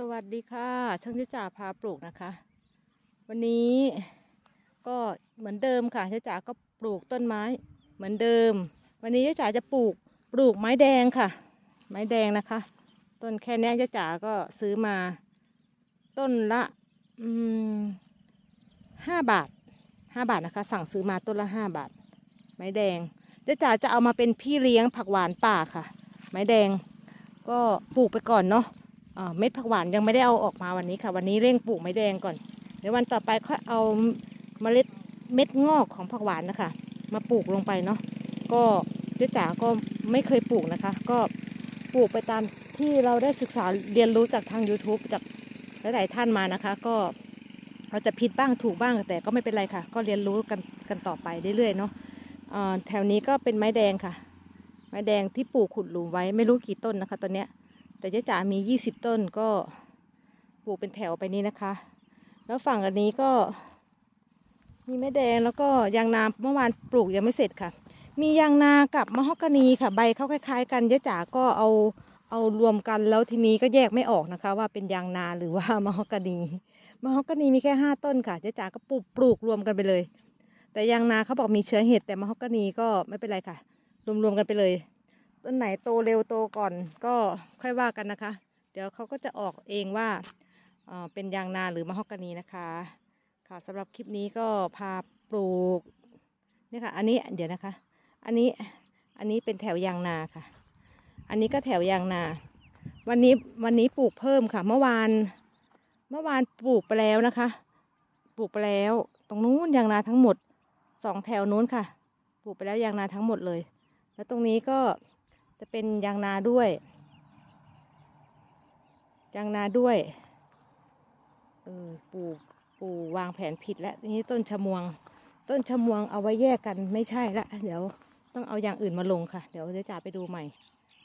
สวัสดีค่ะช่างเจจ๋าพาปลูกนะคะ วันนี้ก็เหมือนเดิมค่ะเจจ๋าก็ปลูกต้นไม้เหมือนเดิม วันนี้เจจ๋าจะปลูกปลูกไม้แดงค่ะ ไม้แดงนะคะ ต้นแค่นี้เจจ๋าก็ซื้อมา ต้นละห้าบาทห้าบาทนะคะ สั่งซื้อมาต้นละห้าบาท ไม้แดงเจจ๋าจะเอามาเป็นพี่เลี้ยงผักหวานป่าค่ะ ไม้แดงก็ปลูกไปก่อนเนาะ เม็ดผักหวานยังไม่ได้เอาออกมาวันนี้ค่ะ วันนี้เร่งปลูกไม้แดงก่อน เดี๋ยววันต่อไปค่อยเอาเมล็ดเม็ดงอกของผักหวานนะคะ มาปลูกลงไปเนาะก็เจ๊จ๋าก็ไม่เคยปลูกนะคะ ก็ปลูกไปตามที่เราได้ศึกษาเรียนรู้จากทาง YouTube จากหลายๆท่านมานะคะ ก็เราจะผิดบ้างถูกบ้างแต่ก็ไม่เป็นไรค่ะ ก็เรียนรู้กันกันต่อไปเรื่อยๆเนาะแถวนี้ก็เป็นไม้แดงค่ะ ไม้แดงที่ปลูกขุดหลุมไว้ไม่รู้กี่ต้นนะคะตอนเนี้ย แต่เจ๊จ๋ามี 20 ต้นก็ปลูกเป็นแถวไปนี้นะคะ แล้วฝั่งอันนี้ก็ มีไม้แดงแล้วก็ยางนาเมื่อวานปลูกยังไม่เสร็จค่ะ มียางนากับมะฮอกกานีค่ะ ใบเขาคล้าย ๆ กันเจ๊จ๋าก็เอาเอารวมกันแล้วทีนี้ก็แยกไม่ออกนะคะ ว่าเป็นยางนาหรือว่ามะฮอกกานีมะฮอกกานีมีแค่ห้าต้นค่ะเจ๊จ๋าก็ปลูกปลูกรวมกันไปเลย แต่ยางนาเขาบอกมีเชื้อเห็ดแต่มะฮอกกานีก็ไม่เป็นไรค่ะ รวมๆกันไปเลย ต้นไหนโตเร็วโตก่อนก็ค่อยว่ากันนะคะ เดี๋ยวเขาก็จะออกเองว่าเเป็นยางนาหรือมะฮอกกานีนะคะ ค่ะสำหรับคลิปนี้ก็พาปลูกนี่ค่ะ อันนี้เดี๋ยวนะคะ อันนี้อันนี้เป็นแถวยางนาค่ะ อันนี้ก็แถวยางนา วันนี้วันนี้ปลูกเพิ่มค่ะ เมื่อวานเมื่อวานปลูกไปแล้วนะคะ ปลูกไปแล้ว ตรงนู้นยางนาทั้งหมดสองแถวนู้นค่ะ ปลูกไปแล้วยางนาทั้งหมดเลย แล้วตรงนี้ก็ จะเป็นยางนาด้วย ยางนาด้วยเออปลูกปลูกวางแผนผิดแล้วนี้ต้นชะมวง ต้นชะมวงเอาไว้แยกกันไม่ใช่ละเดี๋ยวต้องเอาอย่างอื่นมาลงค่ะ เดี๋ยวเจ๊จ๋าไปดูใหม่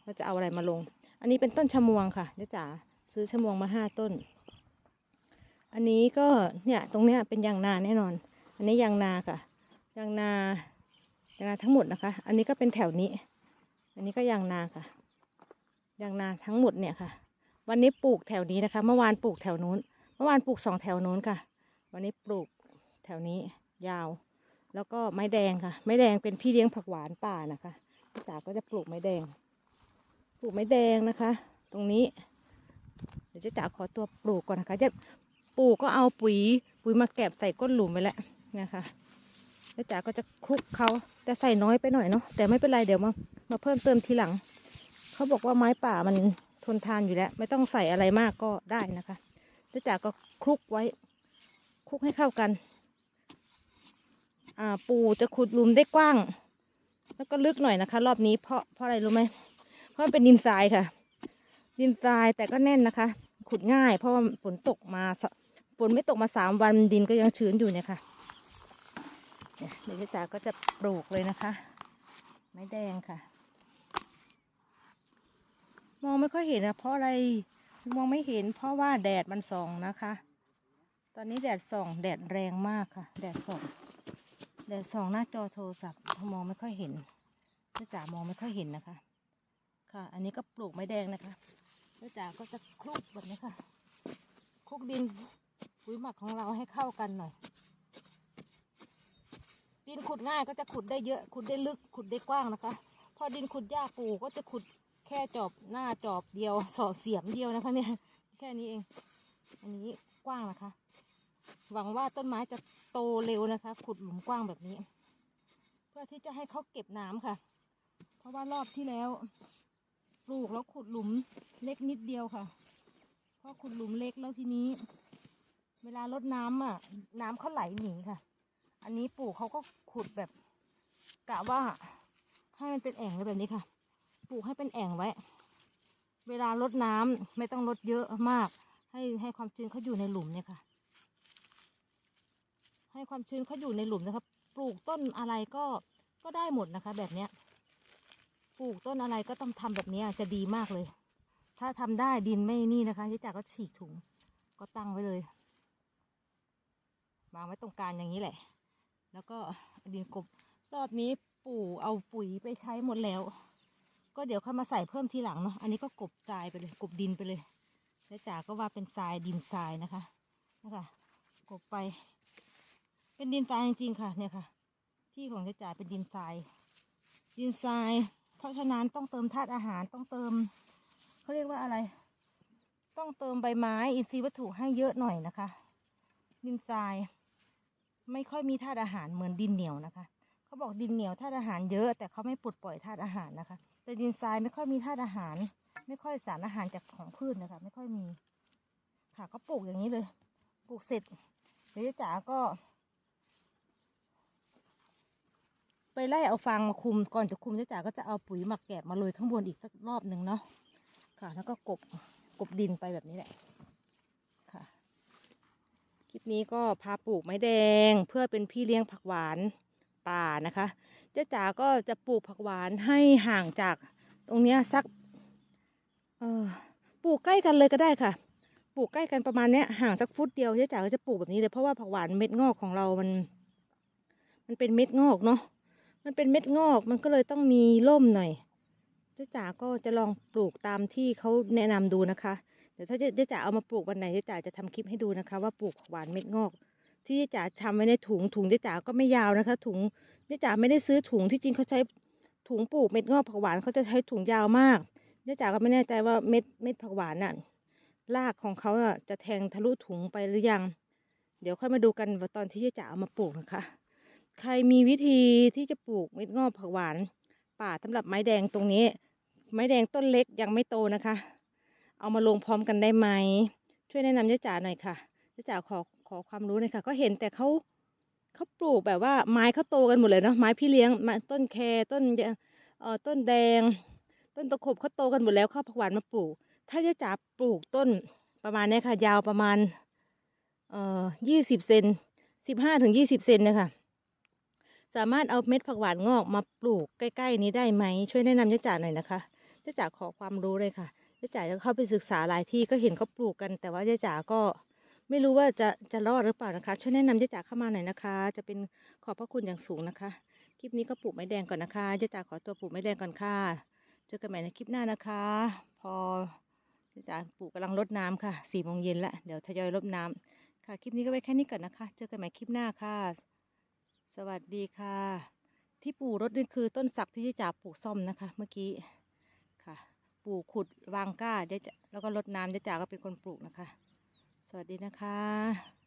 ว่าจะเอาอะไรมาลง อันนี้เป็นต้นชะมวงค่ะเจ๊จ๋าซื้อชะมวงมาห้าต้น อันนี้ก็เนี่ยตรงเนี้ยเป็นยางนาแน่นอน อันนี้ยางนาค่ะยางนายางนาทั้งหมดนะคะ อันนี้ก็เป็นแถวนี้ อันนี้ก็ยางนาค่ะยางนาทั้งหมดเนี่ยค่ะ วันนี้ปลูกแถวนี้นะคะ เมื่อวานปลูกแถวนู้น เมื่อวานปลูกสองแถวนู้นค่ะ วันนี้ปลูกแถวนี้ยาว แล้วก็ไม้แดงค่ะ ไม้แดงเป็นพี่เลี้ยงผักหวานป่านะคะพี่จ๋าก็จะปลูกไม้แดง ปลูกไม้แดงนะคะ ตรงนี้ เดี๋ยวเจ๊จ๋าขอตัวปลูกก่อนนะคะจะปลูกก็เอาปุ๋ย ปุ๋ยมาแกบใส่ก้นหลุมไปแล้วนะคะเจ๊จ๋าก็จะคลุกเขาแต่ใส่น้อยไปหน่อยเนาะแต่ไม่เป็นไรเดี๋ยวมา มาเพิ่มเติมทีหลัง เขาบอกว่าไม้ป่ามันทนทานอยู่แล้ว ไม่ต้องใส่อะไรมากก็ได้นะคะเจ๊จ๋าก็คลุกไว้คลุกให้เข้ากัน อ่า ปูจะขุดหลุมได้กว้าง แล้วก็ลึกหน่อยนะคะ รอบนี้เพราะเพราะอะไรรู้ไหมเพราะมันเป็นดินทรายค่ะ ดินทรายแต่ก็แน่นนะคะ ขุดง่าย เพราะว่าฝนตกมาฝนไม่ตกมาสามวันดินก็ยังชื้นอยู่เนี่ยค่ะเดี๋ยวจ๊จ๋าก็จะปลูกเลยนะคะ ไม้แดงค่ะ มองไม่ค่อยเห็นนะเพราะอะไรมองไม่เห็น เพราะว่าแดดมันส่องนะคะ ตอนนี้แดดส่อง แดดแรงมากค่ะ แดดส่องแดดส่องหน้าจอโทรศัพท์มองไม่ค่อยเห็นจ้าจ๋ามองไม่ค่อยเห็นนะคะ ค่ะ อันนี้ก็ปลูกไม้แดงนะคะจ้าจ๋าก็จะคลุกแบบนี้ค่ะคลุกดินปุ๋ยหมักของเราให้เข้ากันหน่อยดินขุดง่ายก็จะขุดได้เยอะ ขุดได้ลึก ขุดได้กว้างนะคะ พอดินขุดยากปูก็จะขุด แค่จอบหน้าจอบเดียวสอบเสียมเดียวนะคะเนี่ย แค่นี้เอง อันนี้กว้างนะคะ หวังว่าต้นไม้จะโตเร็วนะคะ ขุดหลุมกว้างแบบนี้ เพื่อที่จะให้เขาเก็บน้ำค่ะ เพราะว่ารอบที่แล้วปลูกแล้วขุดหลุมเล็กนิดเดียวค่ะพอขุดหลุมเล็กแล้วทีนี้ เวลาลดน้ำอะ น้ำเขาไหลหนีค่ะ อันนี้ปลูกเขาก็ขุดแบบกะว่าให้มันเป็นแอ่งเลยแบบนี้ค่ะ ปลูกให้เป็นแอ่งไว้ เวลาลดน้ำไม่ต้องลดเยอะมาก ให้ให้ความชื้นเขาอยู่ในหลุมเนี่ยค่ะ ให้ความชื้นเขาอยู่ในหลุมนะครับ ปลูกต้นอะไรก็ก็ได้หมดนะคะ แบบเนี้ย ปลูกต้นอะไรก็ต้องทำแบบเนี้ยจะดีมากเลย ถ้าทำได้ดินไม่นี่นะคะเจ๊จ๋าก็ฉีกถุงก็ตั้งไว้เลยวางไว้ตรงกลางอย่างนี้แหละ แล้วก็ดินกบรอบนี้ปู่เอาปุ๋ยไปใช้หมดแล้ว ก็เดี๋ยวค่อยมาใส่เพิ่มทีหลังเนาะอันนี้ก็กบกลายไปเลยกบดินไปเลยเจ๊จ๋าก็ว่าเป็นทรายดินทรายนะคะนะคะกบไป เป็นดินทรายจริงๆค่ะเนี่ยค่ะ ที่ของเจ๊จ๋าเป็นดินทรายดินทราย เพราะฉะนั้นต้องเติมธาตุอาหารต้องเติมเขาเรียกว่าอะไร ต้องเติมใบไม้อินทรีย์วัตถุให้เยอะหน่อยนะคะ ดินทราย ไม่ค่อยมีธาตุอาหารเหมือนดินเหนียวนะคะ เขาบอกดินเหนียวธาตุอาหารเยอะ แต่เขาไม่ปลดปล่อยธาตุอาหารนะคะ แต่ดินทรายไม่ค่อยมีธาตุอาหาร ไม่ค่อยสารอาหารจากของพืชนะคะ ไม่ค่อยมี ค่ะก็ปลูกอย่างนี้เลย ปลูกเสร็จเดี๋ยวจ๊จ๋าก็ ไปไล่เอาฟางมาคุมก่อนจะคุมเจ๊จ๋าก็จะเอาปุ๋ยหมักแกบมาโรยข้างบนอีกสักรอบหนึ่งเนาะค่ะ แล้วก็กบกบดินไปแบบนี้แหละค่ะ คลิปนี้ก็พาปลูกไม้แดงเพื่อเป็นพี่เลี้ยงผักหวาน ป่านะคะ เจ๊จ๋าก็จะปลูกผักหวานให้ห่างจากตรงเนี้ยสักเออปลูกใกล้กันเลยก็ได้ค่ะ ปลูกใกล้กันประมาณเนี้ยห่างสักฟุตเดียวเจ๊จ๋าก็จะปลูกแบบนี้เลยเพราะว่าผักหวานเม็ดงอกของเรามัน มันเป็นเม็ดงอกเนาะมันเป็นเม็ดงอกมันก็เลยต้องมีร่มหน่อยเจ๊จ๋าก็จะลองปลูกตามที่เขาแนะนำดูนะคะเดี๋ยวถ้าเจ๊จ๋าเอามาปลูกวันไหนเจ๊จ๋าจะทำคลิปให้ดูนะคะ ว่าปลูกผักหวานเม็ดงอก ที่เจ๊จ๋าทำไว้ในถุงถุงเจ๊จ๋าก็ไม่ยาวนะคะ ถุงเจ๊จ๋าไม่ได้ซื้อถุงที่จริงเขาใช้ถุงปลูกเม็ดงอกผักหวานเขาจะใช้ถุงยาวมากเจ๊จ๋าก็ไม่แน่ใจว่าเม็ดเม็ดผักหวานน่ะรากของเขาอะจะแทงทะลุถุงไปหรือยัง เดี๋ยวค่อยมาดูกันว่าตอนที่เจ๊จ๋าเอามาปลูกนะคะ ใครมีวิธีที่จะปลูกเม็ดงอกผักหวาน ป่าสำหรับไม้แดงตรงนี้ ไม้แดงต้นเล็กยังไม่โตนะคะ เอามาลงพร้อมกันได้ไหมช่วยแนะนำเจ๊จ๋าหน่อยค่ะเจ๊จ๋าขอ ขอความรู้หน่อยค่ะ ก็เห็นแต่เขาเขาปลูกแบบว่าไม้เขาโตกันหมดเลยเนาะไม้พี่เลี้ยงไม้ต้นแคต้นเอ่อต้นแดง ต้นตะขบเขาโตกันหมดแล้วเข้าผักหวานมาปลูก ถ้าเจ๊จ๋าปลูกต้นประมาณนี้ค่ะ ยาวประมาณเอ่อยี่สิบเซนสิบห้าถึงยี่สิบเซนนะคะสามารถเอาเม็ดผักหวานงอกมาปลูกใกล้ ๆ นี้ได้ไหมช่วยแนะนำเจ๊จ๋าหน่อยนะคะเจ๊จ๋าขอความรู้เลยค่ะเจ๊จ๋าจะเข้าไปศึกษาหลายที่ก็เห็นเขาปลูกกัน แต่ว่าเจ๊จ๋าก็ ไม่รู้ว่าจะจะรอดหรือเปล่านะคะ ช่วยแนะนำเจ๊จ๋าเข้ามาหน่อยนะคะ จะเป็นขอบพระคุณอย่างสูงนะคะ คลิปนี้ก็ปลูกไม้แดงก่อนนะคะเจ๊จ๋าขอตัวปลูกไม้แดงก่อนค่ะ เจอกันใหม่ในคลิปหน้านะคะ พอเจ๊จ๋าปลูกกำลังรดน้ำค่ะสี่โมงเย็นละเดี๋ยวทยอยรดน้ำค่ะ คลิปนี้ก็ไว้แค่นี้ก่อนนะคะ เจอกันใหม่คลิปหน้าค่ะ สวัสดีค่ะ ที่ปลูกรถนี่คือต้นสักที่เจ๊จ๋าปลูกซ่อมนะคะ เมื่อกี้ค่ะ ปลูกขุดวางก้าเจ๊จ๋าแล้วก็รดน้ำเจ๊จ๋าก็เป็นคนปลูกนะคะ สวัสดีนะคะ